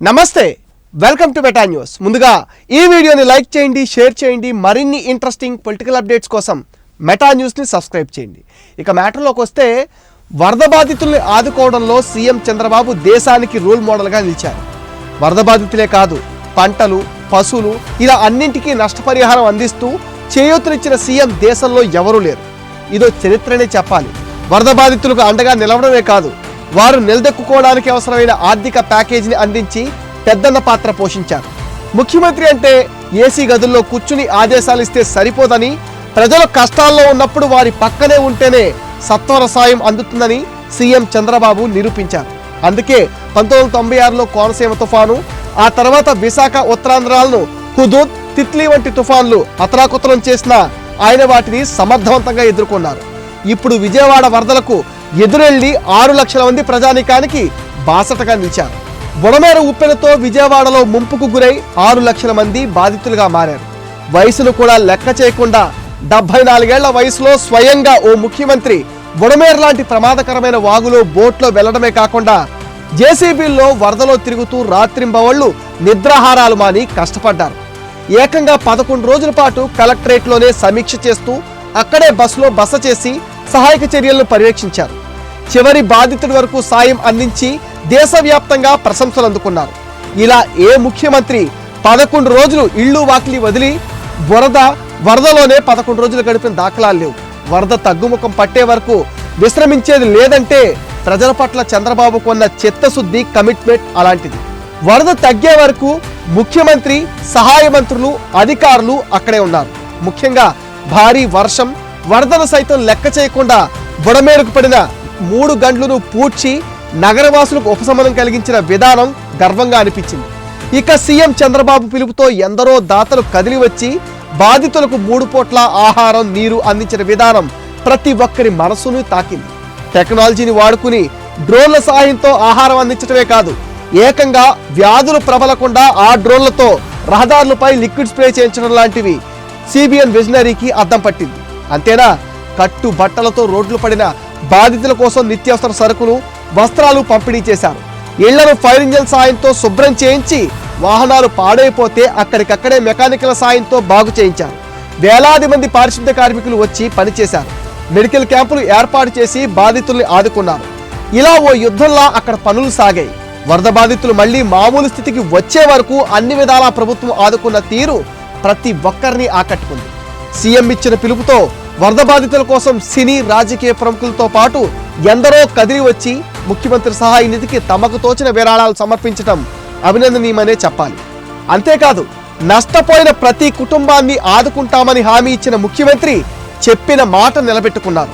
నమస్తే welcome to beta news. ముందుగా ఈ వీడియోని లైక్ చేయండి షేర్ చేయండి మరిన్ని ఇంట్రెస్టింగ్ పొలిటికల్ అప్డేట్స్ కోసం మెటా న్యూస్ని సబ్స్క్రైబ్ చేయండి. ఇక మ్యాటర్లోకి వస్తే వరద బాధితుల్ని ఆదుకోవడంలో సీఎం చంద్రబాబు దేశానికి రోల్ మోడల్గా నిలిచారు. వరద బాధితులే కాదు పంటలు పశువులు ఇలా అన్నింటికీ నష్టపరిహారం అందిస్తూ చేయూతనిచ్చిన సీఎం దేశంలో ఎవరూ లేరు. ఇదో చరిత్రనే చెప్పాలి. వరద బాధితులకు అండగా నిలవడమే కాదు వారు నిలదొక్కుకోవడానికి అవసరమైన ఆర్థిక ప్యాకేజీని అందించి పెద్దన్న పాత్ర పోషించారు. ముఖ్యమంత్రి అంటే ఏసీ గదుల్లో కూర్చుని ఆదేశాలు ఇస్తే సరిపోదని ప్రజలు కష్టాల్లో ఉన్నప్పుడు వారి పక్కనే ఉంటేనే సత్వర సాయం అందుతుందని సీఎం చంద్రబాబు నిరూపించారు. అందుకే పంతొమ్మిది వందల తొంభై ఆరులో కోనసీమ తుఫాను ఆ తర్వాత విశాఖ ఉత్తరాంధ్రాలను హుదూద్ తిత్లీ వంటి తుఫాన్లు అతలాకుతలం చేసిన ఆయన వాటిని సమర్థవంతంగా ఎదుర్కొన్నారు. ఇప్పుడు విజయవాడ వరదలకు ఎదురెళ్ళి ఆరు లక్షల మంది ప్రజానికానికి బాసటగా నిలిచారు. బుడమేర ఉప్పెనతో విజయవాడలో ముంపుకు గురై ఆరు లక్షల మంది బాధితులుగా మారారు. వయసును కూడా లెక్క చేయకుండా డెబ్బై నాలుగేళ్ళ వయసులో స్వయంగా ఓ ముఖ్యమంత్రి బుడమేర లాంటి ప్రమాదకరమైన వాగులో బోట్లో వెళ్ళడమే కాకుండా జేసీబీల్లో వరదలో తిరుగుతూ రాత్రింబవళ్ళు నిద్రాహారాలు మాని కష్టపడ్డారు. ఏకంగా పదకొండు రోజుల పాటు కలెక్టరేట్లోనే సమీక్ష చేస్తూ అక్కడే బస్సులో బస చేసి సహాయక చర్యలను పర్యవేక్షించారు. చివరి బాధితుడి వరకు సాయం అందించి దేశవ్యాప్తంగా ప్రశంసలు అందుకున్నారు. ఇలా ఏ ముఖ్యమంత్రి పదకొండు రోజులు ఇళ్ళు వాకిలి వదిలి వరద వరదలోనే పదకొండు రోజులు గడిపిన దాఖలాలు లేవు. వరద తగ్గుముఖం పట్టే వరకు విశ్రమించేది లేదంటే ప్రజల పట్ల చంద్రబాబుకు ఉన్న చిత్తశుద్ధి కమిట్మెంట్ అలాంటిది. వరద తగ్గే వరకు ముఖ్యమంత్రి సహాయ మంత్రులు అధికారులు అక్కడే ఉన్నారు. ముఖ్యంగా భారీ వర్షం వరదను సైతం లెక్క చేయకుండా బుడమేరుకు పడిన మూడు గంటలను పూడ్చి నగరవాసులకు ఉపశమనం కలిగించిన విధానం గర్వంగా అనిపించింది. ఇక సీఎం చంద్రబాబు పిలుపుతో ఎందరో దాతలు కదిలి వచ్చి బాధితులకు మూడు పూట్ల ఆహారం నీరు అందించిన విధానం ప్రతి ఒక్కరి మనసును తాకింది. టెక్నాలజీని వాడుకుని డ్రోన్ల సహాయంతో ఆహారం అందించడమే కాదు ఏకంగా వ్యాధులు ప్రబలకుండా ఆ డ్రోన్లతో రహదారులపై లిక్విడ్ స్ప్రే చేయించడం లాంటివి సిబిఎన్ విజనరీకి అద్దం పట్టింది. అంతేనా? కట్టు బట్టలతో రోడ్లు పడిన బాధితుల కోసం నిత్యావసర సరుకులు వస్త్రాలు పంపిణీ చేశారు. ఇళ్ళను ఫైర్ ఇంజన్ సాయంతో శుభ్రం చేయించి వాహనాలు పాడైపోతే అక్కడికక్కడే మెకానికల్ సాయంతో బాగు చేయించారు. వేలాది మంది పారిశుద్ధ్య కార్మికులు వచ్చి పనిచేశారు. మెడికల్ క్యాంపులు ఏర్పాటు చేసి బాధితుల్ని ఆదుకున్నారు. ఇలా ఓ యుద్ధంలా అక్కడ పనులు సాగాయి. వరద బాధితులు మళ్ళీ మామూలు స్థితికి వచ్చే వరకు అన్ని విధాలా ప్రభుత్వం ఆదుకున్న తీరు ప్రతి ఒక్కరిని ఆకట్టుకుంది. సీఎం ఇచ్చిన పిలుపుతో వరద బాధితుల కోసం సినీ రాజకీయ ప్రముఖులతో పాటు ఎందరో కదిలి వచ్చి ముఖ్యమంత్రి సహాయ నిధికి తమకు తోచిన విరాళాలు సమర్పించడం అభినందనీయమనే చెప్పాలి. అంతేకాదు నష్టపోయిన ప్రతి కుటుంబాన్ని ఆదుకుంటామని హామీ ఇచ్చిన ముఖ్యమంత్రి చెప్పిన మాట నిలబెట్టుకున్నారు.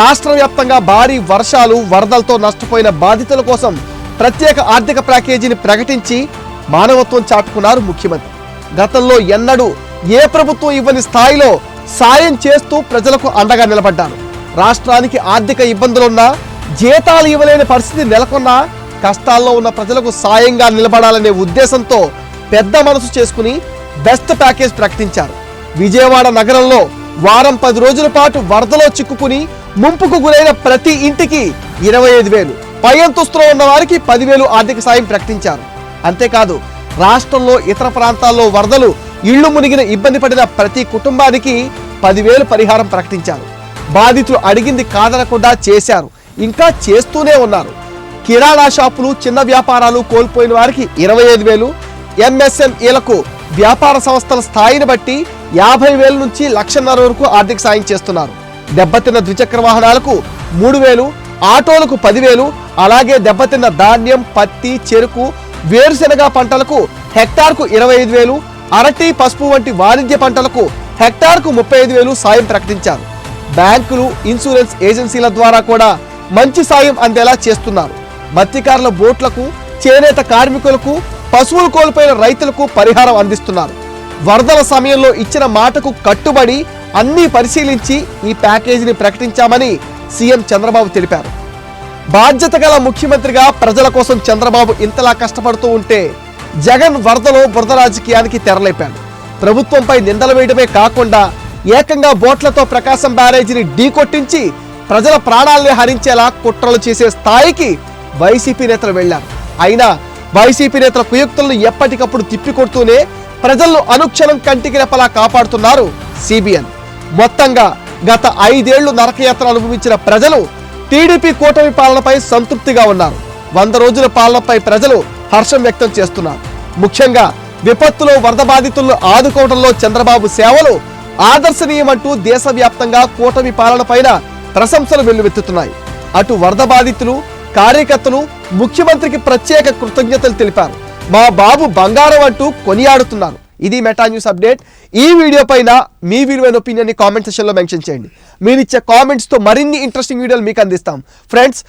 రాష్ట్ర వ్యాప్తంగా భారీ వర్షాలు వరదలతో నష్టపోయిన బాధితుల కోసం ప్రత్యేక ఆర్థిక ప్యాకేజీని ప్రకటించి మానవత్వం చాటుకున్నారు ముఖ్యమంత్రి. గతంలో ఎన్నడూ ఏ ప్రభుత్వం ఇవ్వని స్థాయిలో సాయం చేస్తూ ప్రజలకు అండగా నిలబడ్డారు. రాష్ట్రానికి ఆర్థిక ఇబ్బందులున్నా జీతాలు ఇవ్వలేని పరిస్థితి నెలకొన్నా కష్టాల్లో ఉన్న ప్రజలకు సాయంగా నిలబడాలనే ఉద్దేశంతో పెద్ద మనసు చేసుకుని బెస్ట్ ప్యాకేజ్ ప్రకటించారు. విజయవాడ నగరంలో వారం పది రోజుల పాటు వరదలో చిక్కుకుని ముంపుకు గురైన ప్రతి ఇంటికి ఇరవై ఐదు వేలు పై అంతస్తులో ఉన్న వారికి పదివేలు ఆర్థిక సాయం ప్రకటించారు. అంతేకాదు రాష్ట్రంలో ఇతర ప్రాంతాల్లో వరదలు ఇళ్ళు మునిగిన ఇబ్బంది పడిన ప్రతి కుటుంబానికి పదివేలు పరిహారం ప్రకటించారు. బాధితులు అడిగింది కాదనకుండా చేశారు. ఇంకా చేస్తూనే ఉన్నారు. కిరాణా షాపులు చిన్న వ్యాపారాలు కోల్పోయిన వారికి ఇరవై ఐదు వేలు ఎంఎస్ఎంఈలకు వ్యాపార సంస్థల స్థాయిని బట్టి యాభై వేల నుంచి లక్షన్నర వరకు ఆర్థిక సాయం చేస్తున్నారు. దెబ్బతిన్న ద్విచక్ర వాహనాలకు మూడు వేలు ఆటోలకు పదివేలు అలాగే దెబ్బతిన్న ధాన్యం పత్తి చెరుకు వేరుశెనగ పంటలకు హెక్టార్కు ఇరవై ఐదు వేలు అరటి పసుపు వంటి వాణిజ్య పంటలకు హెక్టార్కు ముప్పై ఐదు వేలు సాయం ప్రకటించారు. బ్యాంకులు ఇన్సూరెన్స్ ఏజెన్సీల ద్వారా కూడా మంచి సాయం అందేలా చేస్తున్నారు. మత్స్యకారుల బోట్లకు చేనేత కార్మికులకు పశువులు కోల్పోయిన రైతులకు పరిహారం అందిస్తున్నారు. వరదల సమయంలో ఇచ్చిన మాటకు కట్టుబడి అన్నీ పరిశీలించి ఈ ప్యాకేజీని ప్రకటించామని సీఎం చంద్రబాబు తెలిపారు. బాధ్యత గల ముఖ్యమంత్రిగా ప్రజల కోసం చంద్రబాబు ఇంతలా కష్టపడుతూ ఉంటే జగన్ వరదలో బురద రాజకీయానికి తెరలేపాడు. ప్రభుత్వంపై నిందలు వేయడమే కాకుండా ఏకంగా బోట్లతో ప్రకాశం బ్యారేజీని ఢీకొట్టించి ప్రజల ప్రాణాల్ని హరించేలా కుట్రలు చేసే స్థాయికి వైసీపీ నేతలు వెళ్ళారు అయినా వైసీపీ నేతల కుయుక్తులను ఎప్పటికప్పుడు తిప్పికొడుతూనే ప్రజలను అనుక్షణం కంటికి రెపలా కాపాడుతున్నారు సిబిఎన్. మొత్తంగా గత ఐదేళ్ళు నరకయాత్ర అనుభవించిన ప్రజలు టీడీపీ కూటమి పాలనపై సంతృప్తిగా ఉన్నారు. వంద రోజుల పాలనపై ప్రజలు హర్షం వ్యక్తం చేస్తున్నారు. ముఖ్యంగా విపత్తులో వరద బాధితులను ఆదుకోవడంలో చంద్రబాబు సేవలు ఆదర్శనీయమంటూ దేశవ్యాప్తంగా కూటమి పాలన పైన ప్రశంసలు వెల్లువెత్తుతున్నాయి. అటు వరద బాధితులు కార్యకర్తలు ముఖ్యమంత్రికి ప్రత్యేక కృతజ్ఞతలు తెలిపారు. మా బాబు బంగారం అంటూ కొనియాడుతున్నారు. ఇది మెటా న్యూస్ అప్డేట్ ఈ వీడియో పైన మీ విలువైన ఒపీనియన్ని కామెంట్ సెషన్లో మెన్షన్ చేయండి. మీరు ఇచ్చే కామెంట్స్తో మరిన్ని ఇంట్రెస్టింగ్ వీడియోలు మీకు అందిస్తాం. ఫ్రెండ్స్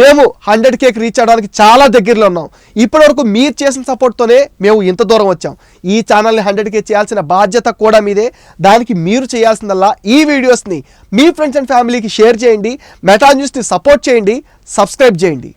మేము హండ్రెడ్ కేక్ రీచ్ అవడానికి చాలా దగ్గరలో ఉన్నాం. ఇప్పటివరకు మీరు చేసిన సపోర్ట్తోనే మేము ఇంత దూరం వచ్చాం. ఈ ఛానల్ని హండ్రెడ్ కే చేయాల్సిన బాధ్యత కూడా మీదే. దానికి మీరు చేయాల్సిందల్లా ఈ వీడియోస్ని మీ ఫ్రెండ్స్ అండ్ ఫ్యామిలీకి షేర్ చేయండి. మెటా న్యూస్ని సపోర్ట్ చేయండి. సబ్స్క్రైబ్ చేయండి.